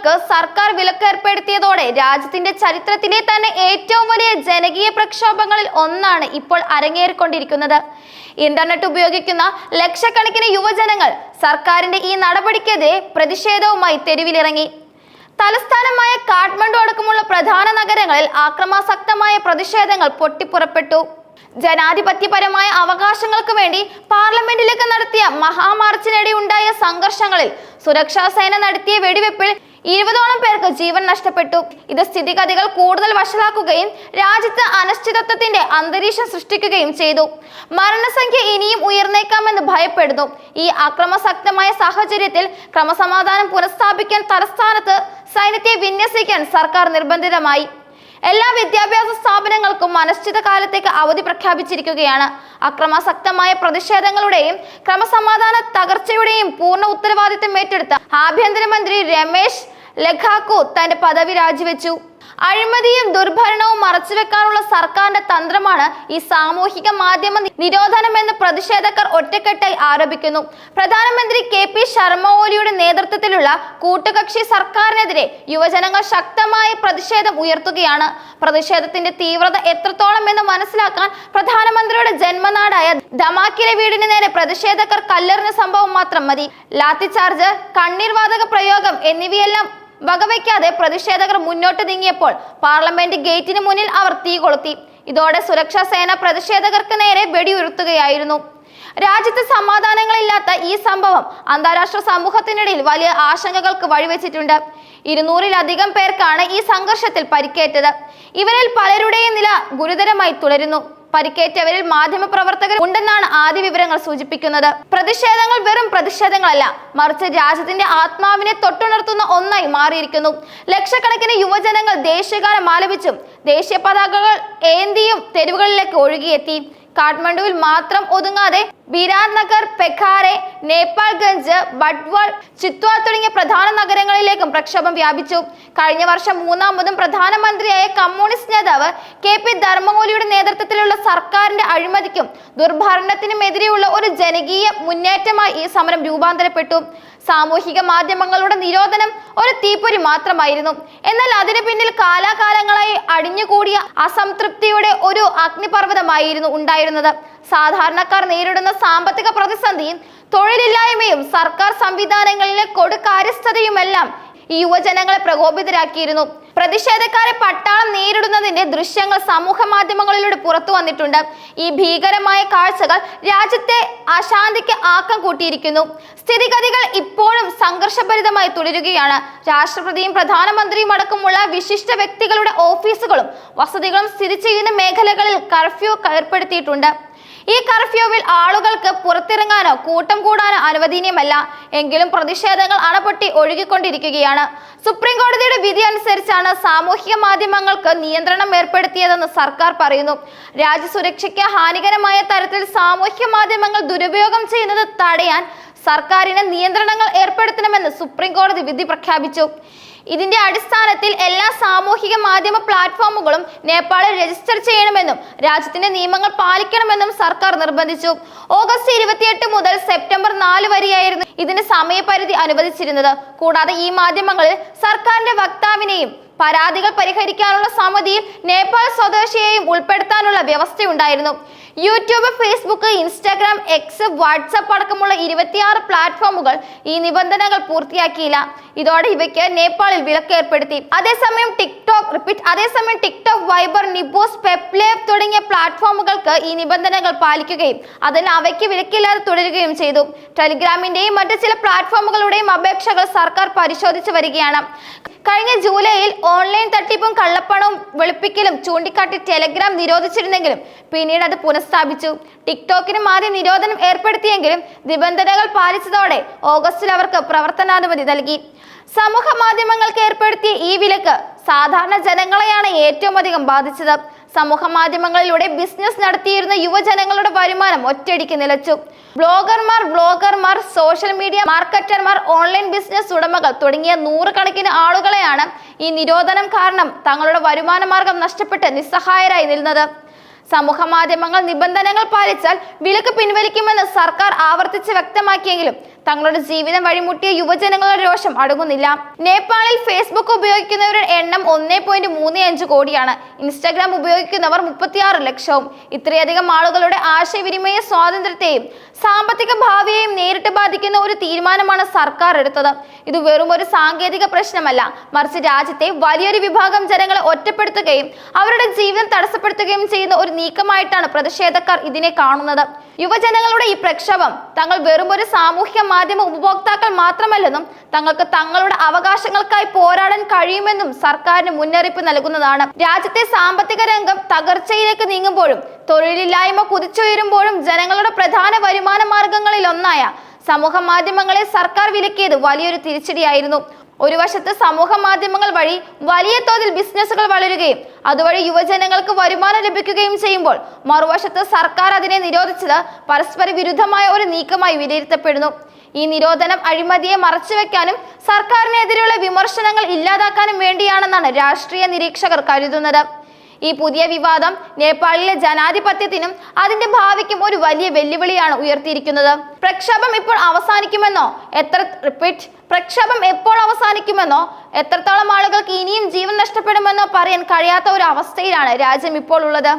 മാധ്യമങ്ങൾക്ക് സർക്കാർ വിലക്കേർപ്പെടുത്തിയതോടെ രാജ്യത്തിന്റെ ചരിത്രത്തിലെ തന്നെ ഏറ്റവും വലിയ ജനകീയ പ്രക്ഷോഭങ്ങളിൽ ഒന്നാണ് ഇപ്പോൾ അരങ്ങേറിക്കൊണ്ടിരിക്കുന്നത്. ഇന്റർനെറ്റ് ഉപയോഗിക്കുന്ന ലക്ഷക്കണക്കിന് യുവജനങ്ങൾ സർക്കാരിന്റെ ഈ നടപടിക്കെതിരെ പ്രതിഷേധവുമായി തെരുവിലിറങ്ങി. തലസ്ഥാനമായ കാഠ്മണ്ഡു അടക്കമുള്ള പ്രധാന നഗരങ്ങളിൽ ആക്രമാസക്തമായ പ്രതിഷേധങ്ങൾ പൊട്ടിപ്പുറപ്പെട്ടു. ജനാധിപത്യപരമായ അവകാശങ്ങൾക്ക് വേണ്ടി പാർലമെന്റിലേക്ക് നടത്തിയ മഹാമാർച്ചിനിടെ ഉണ്ടായ സംഘർഷങ്ങളിൽ സുരക്ഷാ സേന നടത്തിയ വെടിവെപ്പിൽ ഇരുപതോളം പേർക്ക് ജീവൻ നഷ്ടപ്പെട്ടു. ഇത് സ്ഥിതിഗതികൾ കൂടുതൽ വഷളാക്കുകയും രാജ്യത്ത് അനിശ്ചിതത്വത്തിന്റെ അന്തരീക്ഷം സൃഷ്ടിക്കുകയും ചെയ്തു. മരണസംഖ്യ ഇനിയും ഉയർന്നേക്കാമെന്ന് ഭയപ്പെടുന്നു. ഈ അക്രമസക്തമായ സാഹചര്യത്തിൽ ക്രമസമാധാനം പുനഃസ്ഥാപിക്കാൻ തലസ്ഥാനത്ത് സൈന്യത്തെ വിന്യസിക്കാൻ സർക്കാർ നിർബന്ധിതമായി. എല്ലാ വിദ്യാഭ്യാസ സ്ഥാപനങ്ങൾക്കും അനിശ്ചിത കാലത്തേക്ക് അവധി പ്രഖ്യാപിച്ചിരിക്കുകയാണ്. അക്രമാസക്തമായ പ്രതിഷേധങ്ങളുടെയും ക്രമസമാധാന തകർച്ചയുടെയും പൂർണ ഉത്തരവാദിത്തം ഏറ്റെടുത്ത ആഭ്യന്തരമന്ത്രി രമേശ് ലഖാക്കു തന്റെ പദവി രാജിവെച്ചു. അഴിമതിയും ദുർഭരണവും മറച്ചുവെക്കാനുള്ള സർക്കാരിന്റെ തന്ത്രമാണ് ഈ സാമൂഹിക മാധ്യമ നിരോധനം എന്ന് പ്രതിഷേധക്കാർ ഒറ്റക്കെട്ടായി ആരോപിക്കുന്നു. പ്രധാനമന്ത്രി കെ പി ശർമ്മ ഓലിയുടെ നേതൃത്വത്തിലുള്ള കൂട്ടുകക്ഷി സർക്കാരിനെതിരെ യുവജനങ്ങൾ ശക്തമായ പ്രതിഷേധം ഉയർത്തുകയാണ്. പ്രതിഷേധത്തിന്റെ തീവ്രത എത്രത്തോളം എന്ന് മനസ്സിലാക്കാൻ പ്രധാനമന്ത്രിയുടെ ജന്മനാടായ ധമാക്കിലെ വീടിന് നേരെ പ്രതിഷേധക്കാർ കല്ലെറിഞ്ഞ സംഭവം മാത്രം മതി. ലാത്തിചാർജ് കണ്ണീർവാതക പ്രയോഗം എന്നിവയെല്ലാം വകവയ്ക്കാതെ പ്രതിഷേധകർ മുന്നോട്ട് നീങ്ങിയപ്പോൾ പാർലമെന്റ് ഗേറ്റിന് മുന്നിൽ അവർ തീ കൊളുത്തി. ഇതോടെ സുരക്ഷാ സേന പ്രതിഷേധകർക്ക് നേരെ വെടിയുരുത്തുകയായിരുന്നു. രാജ്യത്ത് സമാധാനങ്ങളില്ലാത്ത ഈ സംഭവം അന്താരാഷ്ട്ര സമൂഹത്തിനിടയിൽ വലിയ ആശങ്കകൾക്ക് വഴിവെച്ചിട്ടുണ്ട്. ഇരുന്നൂറിലധികം പേർക്കാണ് ഈ സംഘർഷത്തിൽ പരിക്കേറ്റത്. ഇവരിൽ പലരുടെയും നില ഗുരുതരമായി തുടരുന്നു. പരിക്കേറ്റവരിൽ മാധ്യമപ്രവർത്തകർ ഉണ്ടെന്നാണ് ആദ്യ വിവരങ്ങൾ സൂചിപ്പിക്കുന്നത്. പ്രതിഷേധങ്ങൾ വെറും പ്രതിഷേധങ്ങളല്ല മറിച്ച് രാജ്യത്തിന്റെ ആത്മാവിനെ തൊട്ടുണർത്തുന്ന ഒന്നായി മാറിയിരിക്കുന്നു. ലക്ഷക്കണക്കിന് യുവജനങ്ങൾ ദേശീയഗാനം ആലപിച്ചും ദേശീയ പതാകകൾ ഏന്തിയും തെരുവുകളിലേക്ക് ഒഴുകിയെത്തി. കാഠ്മണ്ഡുവിൽ മാത്രം ഒതുങ്ങാതെ ബിരാത് നഗർ പെഖാരെ നേപ്പാൾഗഞ്ച് ബഡ്വാൾ ചിത്വാൾ തുടങ്ങിയ പ്രധാന നഗരങ്ങളിലേക്കും പ്രക്ഷോഭം വ്യാപിച്ചു. കഴിഞ്ഞ വർഷം മൂന്നാമതും പ്രധാനമന്ത്രിയായ കമ്മ്യൂണിസ്റ്റ് നേതാവ് കെ പി ധർമ്മമൂലിയുടെ നേതൃത്വത്തിലുള്ള സർക്കാരിന്റെ അഴിമതിക്കും ദുർഭരണത്തിനുമെതിരെയുള്ള ഒരു ജനകീയ മുന്നേറ്റമായി ഈ സമരം രൂപാന്തരപ്പെട്ടു. സാമൂഹിക മാധ്യമങ്ങളുടെ നിരോധനം ഒരു തീപ്പൊരി മാത്രമായിരുന്നു. എന്നാൽ അതിനു പിന്നിൽ കാലാകാലങ്ങളായി അടിഞ്ഞുകൂടിയ അസംതൃപ്തിയുടെ ഒരു അഗ്നിപർവതമായിരുന്നു ഉണ്ടായിരുന്നത്. സാധാരണക്കാർ നേരിടുന്ന സാമ്പത്തിക പ്രതിസന്ധിയും തൊഴിലില്ലായ്മയും സർക്കാർ സംവിധാനങ്ങളിലെ കൊടുക്കാര്യസ്ഥതയുമെല്ലാം ഈ യുവജനങ്ങളെ പ്രകോപിതരാക്കിയിരുന്നു. പ്രതിഷേധക്കാരെ പട്ടാളം നേരിടുന്നതിന്റെ ദൃശ്യങ്ങൾ സമൂഹ മാധ്യമങ്ങളിലൂടെ പുറത്തു വന്നിട്ടുണ്ട്. ഈ ഭീകരമായ കാഴ്ചകൾ രാജ്യത്തെ അശാന്തിക്ക് ആക്കം കൂട്ടിയിരിക്കുന്നു. സ്ഥിതിഗതികൾ ഇപ്പോഴും സംഘർഷഭരിതമായി തുടരുകയാണ്. രാഷ്ട്രപതിയും പ്രധാനമന്ത്രിയും അടക്കമുള്ള വിശിഷ്ട വ്യക്തികളുടെ ഓഫീസുകളും വസതികളും സ്ഥിതി ചെയ്യുന്ന മേഖലകളിൽ കർഫ്യൂ ഏർപ്പെടുത്തിയിട്ടുണ്ട്. ഈ കർഫ്യൂവിൽ ആളുകൾക്ക് പുറത്തിറങ്ങാനോ കൂട്ടം കൂടാനോ അനുവദനീയമല്ല. എങ്കിലും പ്രതിഷേധങ്ങൾ അണപൊട്ടി ഒഴുകിക്കൊണ്ടിരിക്കുകയാണ്. സുപ്രീം കോടതിയുടെ വിധി അനുസരിച്ചാണ് സാമൂഹിക മാധ്യമങ്ങൾക്ക് നിയന്ത്രണം ഏർപ്പെടുത്തിയതെന്ന് സർക്കാർ പറയുന്നു. രാജ്യസുരക്ഷയ്ക്ക് ഹാനികരമായ തരത്തിൽ സാമൂഹിക മാധ്യമങ്ങൾ ദുരുപയോഗം ചെയ്യുന്നത് തടയാൻ സർക്കാരിന് നിയന്ത്രണങ്ങൾ ഏർപ്പെടുത്തണമെന്ന് സുപ്രീം കോടതി വിധി പ്രഖ്യാപിച്ചു. ഇതിന്റെ അടിസ്ഥാനത്തിൽ എല്ലാ സാമൂഹിക മാധ്യമ പ്ലാറ്റ്ഫോമുകളും നേപ്പാളിൽ രജിസ്റ്റർ ചെയ്യണമെന്നും രാജ്യത്തിന്റെ നിയമങ്ങൾ പാലിക്കണമെന്നും സർക്കാർ നിർബന്ധിച്ചു. ഓഗസ്റ്റ് ഇരുപത്തിയെട്ട് മുതൽ സെപ്റ്റംബർ നാല് വരെയായിരുന്നു ഇതിന് സമയപരിധി അനുവദിച്ചിരുന്നത്. കൂടാതെ ഈ മാധ്യമങ്ങളിൽ സർക്കാരിന്റെ വക്താവിനെയും പരാതികൾ പരിഹരിക്കാനുള്ള സമിതിയിൽ നേപ്പാൾ സ്വദേശിയെയും ഉൾപ്പെടുത്താനുള്ള വ്യവസ്ഥയുണ്ടായിരുന്നു. YouTube Facebook Instagram X WhatsApp അടക്കമുള്ള ഇരുപത്തിയാറ് പ്ലാറ്റ്ഫോമുകൾ ഈ നിബന്ധനകൾ പൂർത്തിയാക്കിയില്ല. ഇതോടെ ഇവയ്ക്ക് നേപ്പാളിൽ വിലക്ക് ഏർപ്പെടുത്തി. അതേസമയം ടിക്ടോക്ക് റിപ്പീറ്റ് അതേസമയം ടിക്ടോക്ക് വൈബർ നിബോസ് പെപ്ലേവ് തുടങ്ങിയ പ്ലാറ്റ്ഫോമുകൾക്ക് ഈ നിബന്ധനകൾ പാലിക്കുകയും അതിന് അവയ്ക്ക് വിലക്കില്ലാതെ തുടരുകയും ചെയ്തു. ടെലിഗ്രാമിന്റെയും മറ്റ് ചില പ്ലാറ്റ്ഫോമുകളുടെയും അപേക്ഷകൾ സർക്കാർ പരിശോധിച്ചു വരികയാണ്. കഴിഞ്ഞ ജൂലൈയിൽ ഓൺലൈൻ തട്ടിപ്പും കള്ളപ്പണവും വെളുപ്പിക്കലും ചൂണ്ടിക്കാട്ടി ടെലഗ്രാം നിരോധിച്ചിരുന്നെങ്കിലും പിന്നീട് അത് പുനഃസ്ഥാപിച്ചു. ടിക്ടോക്കിനും ആദ്യം നിരോധനം ഏർപ്പെടുത്തിയെങ്കിലും നിബന്ധനകൾ പാലിച്ചതോടെ ഓഗസ്റ്റിൽ അവർക്ക് പ്രവർത്തനാനുമതി നൽകി. സമൂഹ മാധ്യമങ്ങൾക്ക് ഏർപ്പെടുത്തിയ ഈ വിലക്ക് സാധാരണ ജനങ്ങളെയാണ് ഏറ്റവും അധികം ബാധിച്ചത്. സമൂഹ മാധ്യമങ്ങളിലൂടെ ബിസിനസ് നടത്തിയിരുന്ന യുവജനങ്ങളുടെ വരുമാനം ഒറ്റയടിക്ക് നിലച്ചു. ബ്ലോഗർമാർ ബ്ലോഗർമാർ സോഷ്യൽ മീഡിയ മാർക്കറ്റർമാർ ഓൺലൈൻ ബിസിനസ് ഉടമകൾ തുടങ്ങിയ നൂറുകണക്കിന് ആളുകളെയാണ് ഈ നിരോധനം കാരണം തങ്ങളുടെ വരുമാന മാർഗം നഷ്ടപ്പെട്ട് നിസ്സഹായരായി നിന്നത്. സമൂഹ മാധ്യമങ്ങൾ നിബന്ധനകൾ പാലിച്ചാൽ വിലക്ക് പിൻവലിക്കുമെന്ന് സർക്കാർ ആവർത്തിച്ച് വ്യക്തമാക്കിയെങ്കിലും തങ്ങളുടെ ജീവിതം വഴിമുട്ടിയ യുവജനങ്ങളുടെ രോഷം അടങ്ങുന്നില്ല. നേപ്പാളിൽ ഫേസ്ബുക്ക് ഉപയോഗിക്കുന്നവരുടെ എണ്ണം ഒന്നേ പോയിന്റ് മൂന്ന് അഞ്ച് കോടിയാണ്. ഇൻസ്റ്റാഗ്രാം ഉപയോഗിക്കുന്നവർ മുപ്പത്തിയാറ് ലക്ഷവും. ഇത്രയധികം ആളുകളുടെ ആശയവിനിമയ സ്വാതന്ത്ര്യത്തെയും സാമ്പത്തിക ഭാവിയെയും നേരിട്ട് ബാധിക്കുന്ന ഒരു തീരുമാനമാണ് സർക്കാർ എടുത്തത്. ഇത് വെറും ഒരു സാങ്കേതിക പ്രശ്നമല്ല. മറിച്ച് രാജ്യത്തെ വലിയൊരു വിഭാഗം ജനങ്ങളെ ഒറ്റപ്പെടുത്തുകയും അവരുടെ ജീവിതം തടസ്സപ്പെടുത്തുകയും ചെയ്യുന്ന ഒരു നീക്കമായിട്ടാണ് പ്രതിഷേധക്കാർ ഇതിനെ കാണുന്നത്. യുവജനങ്ങളുടെ ഈ പ്രക്ഷോഭം തങ്ങൾ വെറും ഒരു സാമൂഹ്യ മാധ്യമ ഉപഭോക്താക്കൾ മാത്രമല്ലെന്നും തങ്ങൾക്ക് തങ്ങളുടെ അവകാശങ്ങൾക്കായി പോരാടാൻ കഴിയുമെന്നും സർക്കാരിന് മുന്നറിയിപ്പ് നൽകുന്നതാണ്. രാജ്യത്തെ സാമ്പത്തിക രംഗം തകർച്ചയിലേക്ക് നീങ്ങുമ്പോഴും തൊഴിലില്ലായ്മ കുതിച്ചുയരുമ്പോഴും ജനങ്ങളുടെ പ്രധാന വരുമാന മാർഗങ്ങളിൽ ഒന്നായ സമൂഹ മാധ്യമങ്ങളെ സർക്കാർ വിലക്കിയത് വലിയൊരു തിരിച്ചടിയായിരുന്നു. ഒരു വശത്ത് സമൂഹ മാധ്യമങ്ങൾ വഴി വലിയ തോതിൽ ബിസിനസ്സുകൾ വളരുകയും അതുവഴി യുവജനങ്ങൾക്ക് വരുമാനം ലഭിക്കുകയും ചെയ്യുമ്പോൾ മറുവശത്ത് സർക്കാർ അതിനെ നിരോധിച്ചത് പരസ്പര വിരുദ്ധമായ ഒരു നീക്കമായി വിലയിരുത്തപ്പെടുന്നു. ഈ നിരോധനം അഴിമതിയെ മറച്ചുവെക്കാനും സർക്കാരിനെതിരെയുള്ള വിമർശനങ്ങൾ ഇല്ലാതാക്കാനും വേണ്ടിയാണെന്നാണ് രാഷ്ട്രീയ നിരീക്ഷകർ കരുതുന്നത്. ഈ പുതിയ വിവാദം നേപ്പാളിലെ ജനാധിപത്യത്തിനും അതിന്റെ ഭാവിക്കും ഒരു വലിയ വെല്ലുവിളിയാണ് ഉയർത്തിയിരിക്കുന്നത്. പ്രക്ഷോഭം ഇപ്പോൾ അവസാനിക്കുമെന്നോ? എത്ര റിപ്പീറ്റ് പ്രക്ഷോഭം എപ്പോൾ അവസാനിക്കുമെന്നോ? എത്രത്തോളം ആളുകൾക്ക് ഇനിയും ജീവൻ നഷ്ടപ്പെടുമെന്നോ പറയാൻ കഴിയാത്ത ഒരു അവസ്ഥയിലാണ് രാജ്യം ഇപ്പോൾ ഉള്ളത്.